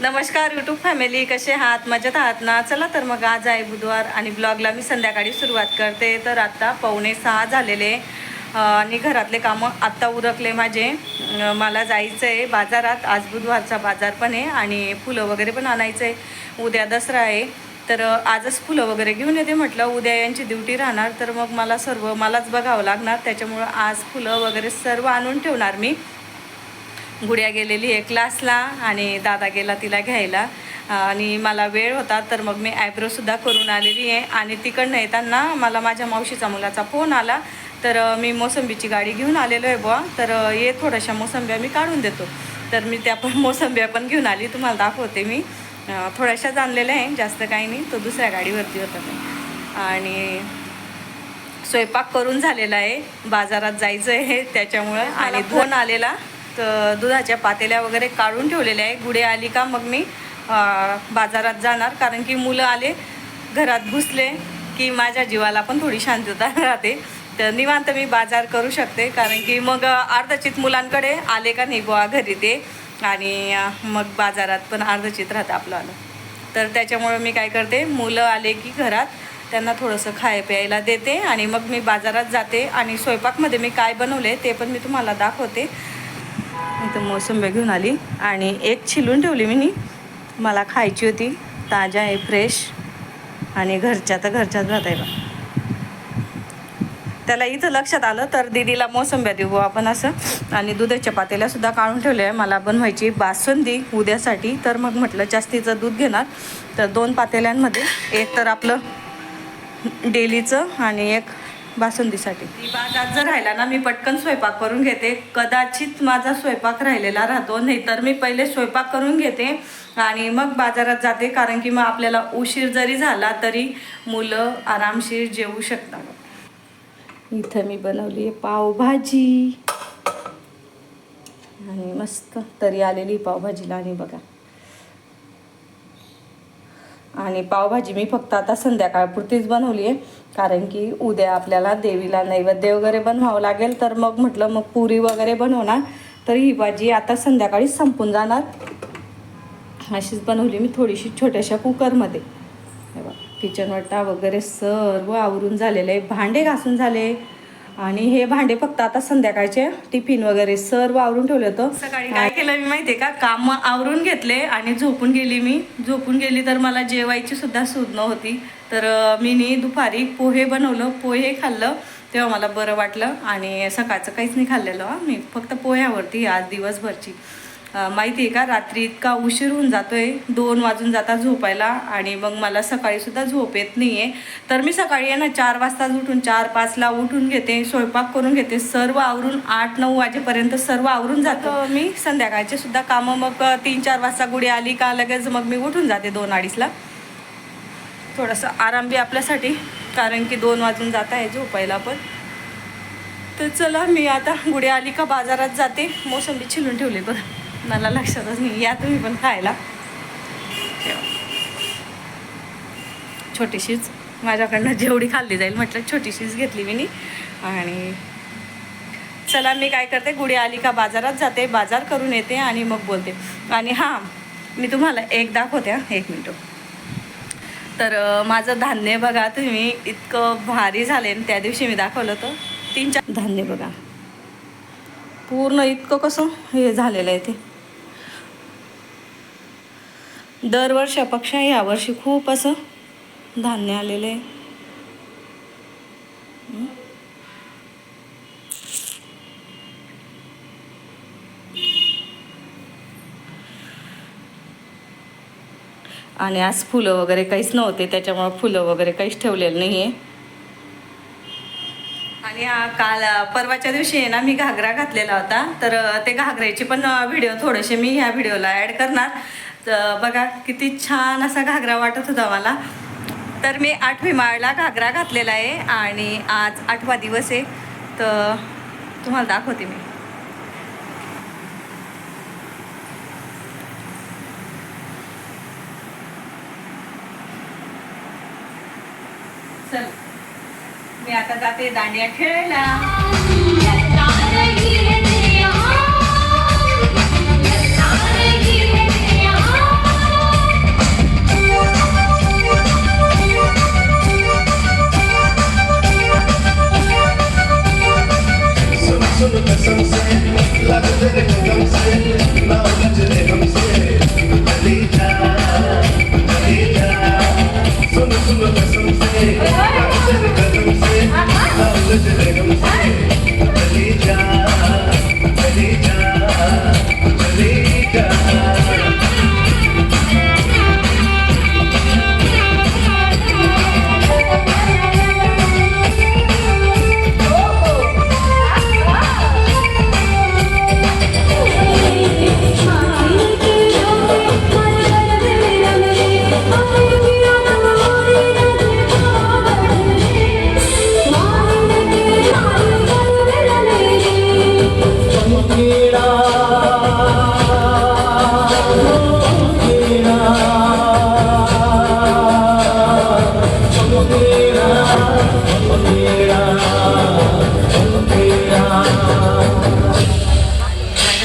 नमस्कार YouTube family कसे आहात? मजेत आहात ना? चला तर मग आज आहे बुधवार आणि ब्लॉगला मी संध्याकाळी सुरुवात करते. तर आत्ता पावणे सहा झालेले. आणि घरातले कामं आत्ता उरकले माझे. मला जायचं आहे बाजारात. आज बुधवारचा बाजार पण आहे आणि फुलं वगैरे पण आणायचं आहे उद्या दसरा आहे. तर आजच फुलं वगैरे घेऊन येते म्हटलं. उद्या यांची ड्युटी राहणार. तर मग मला सर्व मलाच बघावं लागणार. त्याच्यामुळं आज फुलं वगैरे सर्व आणून ठेवणार मी. गुडिया गेलेली आहे क्लासला आणि दादा गेला तिला घ्यायला. आणि मला वेळ होता तर मग मी आयब्रोसुद्धा करून आलेली आहे. आणि तिकडनं येताना मला माझ्या मावशीचा मुलाचा फोन आला. तर मी मोसंबीची गाडी घेऊन आलेलो आहे बुवा. तर ये थोड्याशा मोसंब्या मी काढून देतो. तर मी त्या पण मोसंब्या पण घेऊन आली. तुम्हाला दाखवते मी. थोड्याशाच आणलेल्या आहे जास्त काही नाही. तो दुसऱ्या गाडीवरती होता ते. आणि स्वयंपाक करून झालेला आहे. बाजारात जायचं आहे त्याच्यामुळं. आणि फोन आलेला. दुधाच्या पातेल्या वगैरे काढून ठेवलेल्या आहे. गुडे आली का मग मी बाजारात जाणार. कारण की मुलं आले घरात घुसले की माझ्या जीवाला पण थोडी शांतता राहते. तर निवांत मी बाजार करू शकते. कारण की मग अर्धचित मुलांकडे आले का नाही बुवा घरी ते. आणि मग बाजारात पण अर्धचित राहतं आपलं आलं तर त्याच्यामुळं मी काय करते मुलं आले की घरात त्यांना थोडंसं खाय प्यायला देते. आणि मग मी बाजारात जाते आणि स्वयंपाकमध्ये मी काय बनवले ते पण मी तुम्हाला दाखवते. इथं मोसंबी घेऊन आली आणि एक छिलून ठेवली मी. नी मला खायची होती. ताज्या आहे फ्रेश आणि घरच्या तर घरच्याच राहत आहे बा. त्याला इथं लक्षात आलं तर दिदीला मोसंब्या देऊ आपण असं. आणि दुधाच्या पातेल्या सुद्धा काढून ठेवल्या आहे. मला बनवायची बासुंदी उद्यासाठी. तर मग म्हटलं जास्तीचं दूध घेणार. तर दोन पातेल्यांमध्ये. एक तर आपलं डेलीचं आणि एक बासुंदीसाठी. बाजारात जर राहिला ना मी पटकन स्वयंपाक करून घेते. कदाचित माझा स्वयंपाक राहिलेला राहतो नाही तर मी पहिले स्वयंपाक करून घेते आणि मग बाजारात जाते. कारण की मग आपल्याला उशीर जरी झाला तरी मुलं आरामशीर जेवू शकतात. इथं मी बनवली आहे पावभाजी. आणि मस्त तरी आलेली पावभाजीला. आणि बघा. आणि पावभाजी मी फक्त आता संध्याकाळपुरतीच बनवली आहे. कारण की उद्या आपल्याला देवीला नैवेद्य वगैरे बनवावं लागेल तर मग म्हटलं मग पुरी वगैरे बनवणार तर ही भाजी आता संध्याकाळी संपून जाणार. अशीच बनवली मी थोडीशी छोट्याशा कुकरमध्ये. किचन वाटा वगैरे सर्व आवरून झालेले भांडे घासून झाले. आणि हे भांडे फक्त आता संध्याकाळचे टिफिन वगैरे सर्व आवरून ठेवलं होतं. सकाळी काय केलं मी माहितीये का? काम आवरून घेतले आणि झोपून गेली मी. झोपून गेली तर मला जेवायची सुद्धा सूज नव्हती. तर अं, मी नी दुपारी पोहे बनवलं पोहे खाल्लं तेव्हा मला बरं वाटलं आणि सकाळचं काहीच नाही खाल्लेलं हं. मी फक्त पोह्यावरती आज दिवसभरची. माहिती आहे का रात्री इतका उशीर होऊन जातोय दोन वाजून जाता झोपायला आणि मग मला सकाळी सुद्धा झोप येत नाही आहे तर मी सकाळी आहे ना चार वाजताच उठून चार पाचला उठून घेते स्वयंपाक करून घेते सर्व आवरून आठ नऊ वाजेपर्यंत सर्व आवरून जातं. मी संध्याकाळचे सुद्धा कामं मग तीन चार वाजता गुडी आली का लगेच मग मी उठून जाते दोन अडीचला. थोडंसं आराम बी आपल्यासाठी कारण की दोन वाजून जात आहे झोपायला पण. तर चला मी आता गुड्या आली का बाजारात जाते. मोसंबी छिलून ठेवली बघ. मला लक्षातच नाही. या तुम्ही पण खायला. ठेवा. छोटीशीच. माझ्याकडनं जेवढी खाल्ली जाईल म्हटलं छोटीशीच घेतली मी आणि चला मी काय करते? गुड्या आली का बाजारात जाते. बाजार करून येते आणि मग बोलते. आणि हां मी तुम्हाला एक दाखवते एक मिनटं. तर माझं धान्य बघा तुम्ही इतकं भारी झाले. त्या दिवशी मी दाखवलं होतं. तीन चार धान्य बघा. पूर्ण इतकं कसं हे झालेलं आहे ते. दरवर्षापेक्षा यावर्षी खूप असं धान्य आलेलं आहे. आणि आज फुलं वगैरे काहीच नव्हते त्याच्यामुळं फुलं वगैरे काहीच ठेवलेलं नाही आहे आणि काल परवाच्या दिवशी आहे ना मी घागरा घातलेला होता. तर ते घागऱ्याचे पण व्हिडिओ थोडेसे मी ह्या व्हिडिओला ॲड करणार. तर बघा किती छान असा घागरा वाटत होता मला. तर मी आठवी माळला घागरा घातलेला आहे आणि आज आठवा दिवस आहे. तर तुम्हाला दाखवते मी. चल. मी आता जाते दांडिया खेळायला.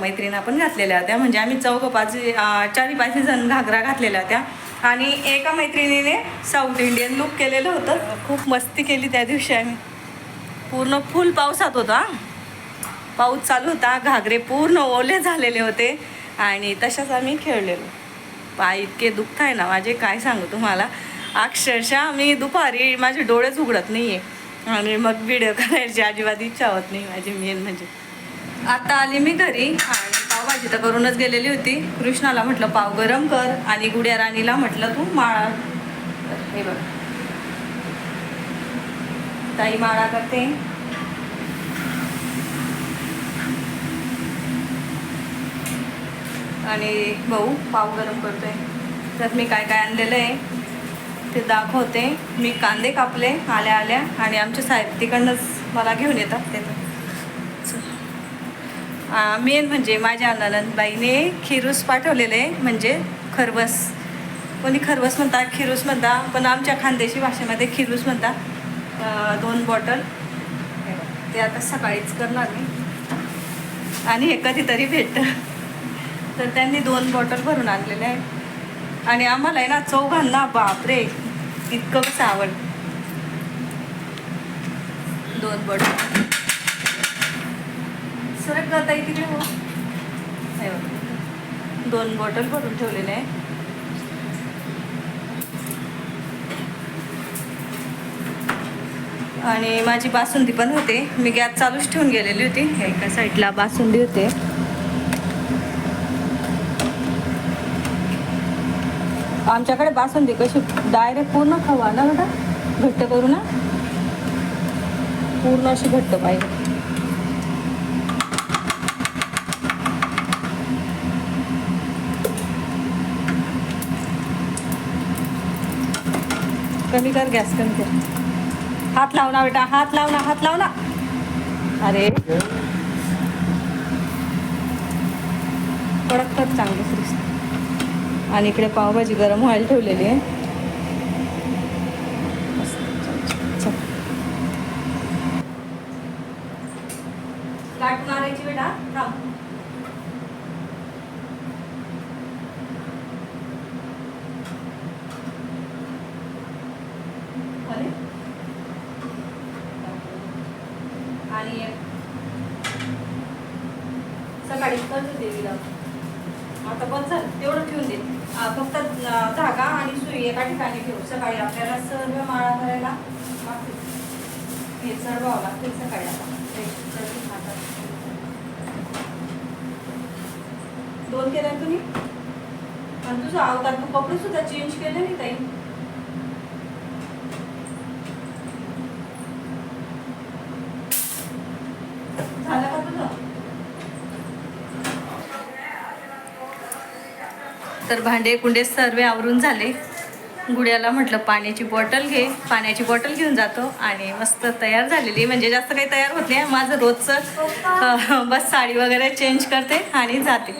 मैत्रिणी पण घातलेल्या होत्या. म्हणजे आम्ही चौघ पाच चारी पाच जण घागरा घातलेल्या होत्या. आणि एका मैत्रिणीने साऊथ इंडियन लुक केलेलं होतं. खूप मस्ती केली त्या दिवशी आम्ही. पूर्ण फुल पावसात होता. पाऊस चालू होता. घागरे पूर्ण ओले झालेले होते. आणि तशाच आम्ही खेळलेलो. पाय इतके दुःख आहे ना माझे काय सांगू तुम्हाला. अक्षरशः मी दुपारी माझे डोळेच उघडत नाही आहे आणि मग व्हिडिओ करायची अजिबात इच्छा होत नाही माझी मेन म्हणजे. आता आली मी घरी आणि पावभाजी तर करूनच गेलेली होती. कृष्णाला म्हटलं पाव गरम कर. आणि गुड्या राणीला म्हटलं तू माळा. हे बघ. ताई माळा करते. आणि भाऊ पाव गरम करतोय. त्यात मी काय काय आणलेलं आहे? ते दाखवते. मी कांदे कापले आल्या आल्या आणि आमचे साहेब तिकडनंच मला घेऊन येतात ते मेन म्हणजे माझ्या ननंदबाईने खिरूस पाठवलेले म्हणजे खरवस. कोणी खरवस म्हणता खिरूस म्हणता पण आमच्या खानदेशी भाषेमध्ये खिरूस म्हणता दोन बॉटल. ते आता सकाळीच करणार मी. आणि हे कधीतरी भेटतं. तर त्यांनी दोन बॉटल भरून आणलेले आहे आणि आम्हाला आहे ना चौघांना बापरे. इतकं कसं आवड? दोन बॉटल सरक जाता तिकडे हो. दोन बॉटल भरून ठेवलेले आहे. आणि माझी बासुंदी पण होते. मी गॅस चालूच ठेवून गेलेली होती. एका साईडला बासुंदी होते. आमच्याकडे बासुंदी कशी डायरेक्ट पूर्ण खवा ना बेटा? घट्ट करू ना? पूर्ण अशी घट्ट पाहिजे. कमी कर गॅस कमी कर. हात लाव ना बेटा हात लाव ना हात लाव ना. अरे. कडक कर चांगली आणि इकडे पावभाजी गरम व्हायला ठेवलेली आहे. मारायची आणि सकाळी देवी देवीला आता बस झालं तेवढं ठेवून दे आ, फक्त अ, धागा आणि सुई एका ठिकाणी ठेवू. सकाळी आपल्याला सर्व माळा करायला हे चढवावं लागतील सकाळी दोन केल्या तुम्ही? पण तुझा अवतार तू कपडे सुद्धा चेंज केले नाही ताई? झालं का तुझं? तर भांडे कुंडे सर्व आवरून झाले. गुड्याला म्हटलं पाण्याची बॉटल घे. पाण्याची बॉटल घेऊन जातो आणि मस्त तयार झालेली म्हणजे जास्त काही तयार होत नाही. माझं रोजचं बस साडी वगैरे चेंज करते आणि जाते.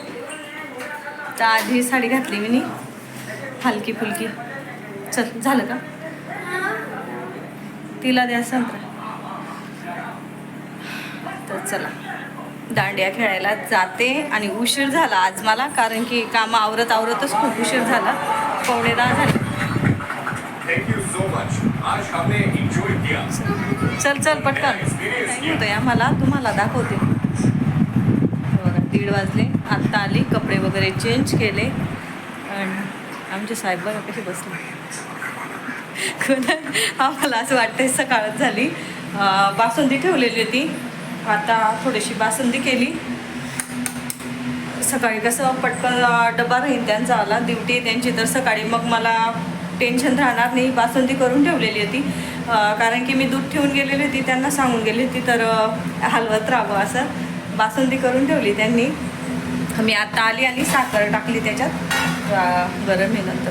तर आधी साडी घातली मी हलकी फुलकी. चल झालं का? तिला द्या संत्रा. तर चला. दांडिया खेळायला जाते आणि उशीर झाला आज मला कारण की कामं आवरत आवरतच खूप उशीर झाला. पावणे दहा झाले. चल चल पटकन. टाईम आहे आम्हाला. तुम्हाला दाखवते. बघा दीड वाजले. आत्ता आली कपडे वगैरे चेंज केले. आणि आमचे साहेब बघा कसे बसले. आम्हाला असं वाटतंय सकाळच झाली. बासुंदी ठेवलेली होती. आता थोडीशी बासुंदी केली. सकाळी कसं पटकन डबा राहील त्यांचा आला. ड्युटी त्यांची. तर सकाळी मग मला टेन्शन राहणार नाही बासुंदी करून ठेवलेली होती. कारण की मी दूध ठेवून गेलेली होती त्यांना सांगून गेली होती तर हलवत राहावं असं. बासुंदी करून ठेवली त्यांनी. मी आता आली आणि साखर टाकली त्याच्यात. गरम आहे नंतर